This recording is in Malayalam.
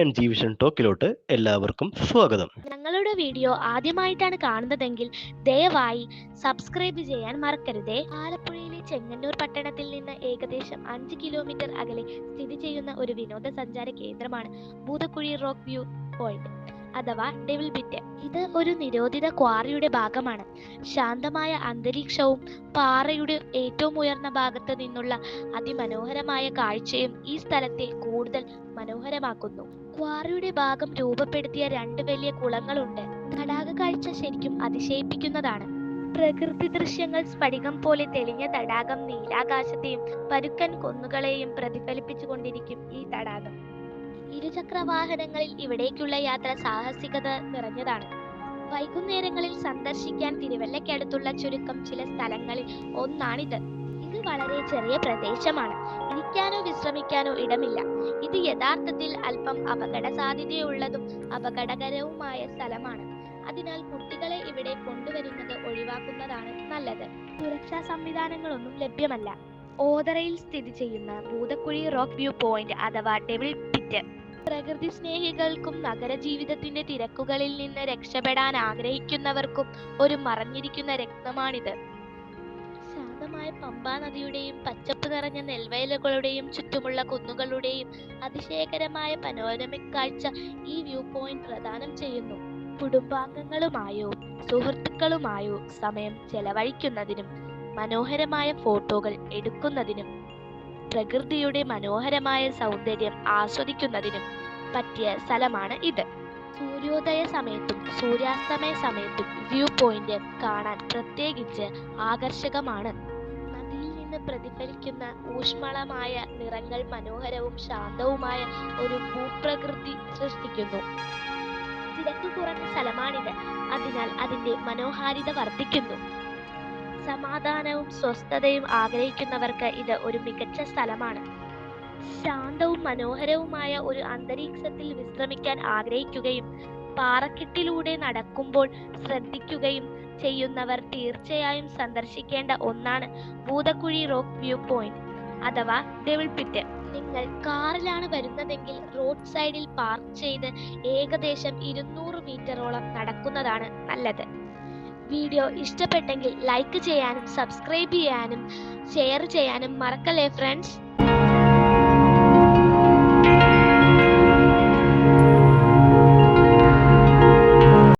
ആൻഡ് ജീവിഷൻ ടോക്കിലോട്ട് എല്ലാവർക്കും സ്വാഗതം. ഞങ്ങളുടെ വീഡിയോ ആദ്യമായിട്ടാണ് കാണുന്നതെങ്കിൽ ദയവായി സബ്സ്ക്രൈബ് ചെയ്യാൻ മറക്കരുതേ. ആലപ്പുഴയിലെ ചെങ്ങന്നൂർ പട്ടണത്തിൽ നിന്ന് ഏകദേശം അഞ്ച് കിലോമീറ്റർ അകലെ സ്ഥിതി ചെയ്യുന്ന ഒരു വിനോദസഞ്ചാര കേന്ദ്രമാണ് ഭൂതക്കുഴി റോക്ക് വ്യൂ പോയിന്റ്. അഥവാ ഡെവിൽ ബിറ്റ് ഇത് ഒരു നിരോധിത ക്വാറിയുടെ ഭാഗമാണ്. ശാന്തമായ അന്തരീക്ഷവും പാറയുടെ ഏറ്റവും ഉയർന്ന ഭാഗത്ത് നിന്നുള്ള അതിമനോഹരമായ കാഴ്ചയും ഈ സ്ഥലത്തെ കൂടുതൽ മനോഹരമാക്കുന്നു. ക്വാറിയുടെ ഭാഗം രൂപപ്പെടുത്തിയ രണ്ട് വലിയ കുളങ്ങളുണ്ട്. തടാക കാഴ്ച ശരിക്കും അതിശയിപ്പിക്കുന്നതാണ്. പ്രകൃതി ദൃശ്യങ്ങൾ സ്ഫടികം പോലെ തെളിഞ്ഞ തടാകം നീലാകാശത്തെയും പരുക്കൻ കുന്നുകളെയും പ്രതിഫലിപ്പിച്ചുകൊണ്ടിരിക്കും ഈ തടാകം. ഇരുചക്ര വാഹനങ്ങളിൽ ഇവിടേക്കുള്ള യാത്ര സാഹസികത നിറഞ്ഞതാണ്. വൈകുന്നേരങ്ങളിൽ സന്ദർശിക്കാൻ തിരുവല്ലയ്ക്കടുത്തുള്ള ചുരുക്കം ചില സ്ഥലങ്ങളിൽ ഒന്നാണിത്. ഇത് വളരെ ചെറിയ പ്രദേശമാണ്. ഇരിക്കാനോ വിശ്രമിക്കാനോ ഇടമില്ല. ഇത് യഥാർത്ഥത്തിൽ അല്പം അപകട സാധ്യതയുള്ളതും അപകടകരവുമായ സ്ഥലമാണ്. അതിനാൽ കുട്ടികളെ ഇവിടെ കൊണ്ടുവരുന്നത് ഒഴിവാക്കുന്നതാണ് നല്ലത്. സുരക്ഷാ സംവിധാനങ്ങളൊന്നും ലഭ്യമല്ല. ഓതറയിൽ സ്ഥിതി ചെയ്യുന്ന ഭൂതക്കുഴി റോക്ക് വ്യൂ പോയിന്റ് അഥവാ ഡെവിൾ പിറ്റ് പ്രകൃതി സ്നേഹികൾക്കും നഗരജീവിതത്തിന്റെ തിരക്കുകളിൽ നിന്ന് രക്ഷപ്പെടാൻ ആഗ്രഹിക്കുന്നവർക്കും ഒരു മറഞ്ഞിരിക്കുന്ന രക്തമാണിത്. ശാന്തമായ പമ്പാ നദിയുടെയും പച്ചപ്പ് നിറഞ്ഞ നെൽവയലുകളുടെയും ചുറ്റുമുള്ള കുന്നുകളുടെയും അതിശയകരമായ പനോരമിക് കാഴ്ച ഈ വ്യൂ പോയിന്റ് പ്രദാനം ചെയ്യുന്നു. കുടുംബാംഗങ്ങളുമായോ സുഹൃത്തുക്കളുമായോ സമയം ചെലവഴിക്കുന്നതിനും മനോഹരമായ ഫോട്ടോകൾ എടുക്കുന്നതിനും പ്രകൃതിയുടെ മനോഹരമായ സൗന്ദര്യം ആസ്വദിക്കുന്നതിനും പറ്റിയ സ്ഥലമാണ് ഇത്. സൂര്യോദയ സമയത്തും സൂര്യാസ്തമയ സമയത്തും വ്യൂ പോയിന്റ് കാണാൻ പ്രത്യേകിച്ച് ആകർഷകമാണ്. നദിയിൽ നിന്ന് പ്രതിഫലിക്കുന്ന ഊഷ്മളമായ നിറങ്ങൾ മനോഹരവും ശാന്തവുമായ ഒരു ഭൂപ്രകൃതി സൃഷ്ടിക്കുന്നു. തിരക്ക് കുറഞ്ഞ സ്ഥലമാണിത്. അതിനാൽ അതിന്റെ മനോഹാരിത വർദ്ധിക്കുന്നു. സമാധാനവും സ്വസ്ഥതയും ആഗ്രഹിക്കുന്നവർക്ക് ഇത് ഒരു മികച്ച സ്ഥലമാണ്. ശാന്തവും മനോഹരവുമായ ഒരു അന്തരീക്ഷത്തിൽ വിശ്രമിക്കാൻ ആഗ്രഹിക്കുകയും പാറക്കെട്ടിലൂടെ നടക്കുമ്പോൾ ശ്രദ്ധിക്കുകയും ചെയ്യുന്നവർ തീർച്ചയായും സന്ദർശിക്കേണ്ട ഒന്നാണ് ഭൂതക്കുഴി റോക്ക് വ്യൂ പോയിന്റ് അഥവാ ഡെവിൾ പിറ്റ്. നിങ്ങൾ കാറിലാണ് വരുന്നതെങ്കിൽ റോഡ് സൈഡിൽ പാർക്ക് ചെയ്ത് ഏകദേശം ഇരുന്നൂറ് മീറ്ററോളം നടക്കുന്നതാണ് നല്ലത്. വീഡിയോ ഇഷ്ടപ്പെട്ടെങ്കിൽ ലൈക്ക് ചെയ്യാനും സബ്സ്ക്രൈബ് ചെയ്യാനും ഷെയർ ചെയ്യാനും മറക്കല്ലേ ഫ്രണ്ട്സ്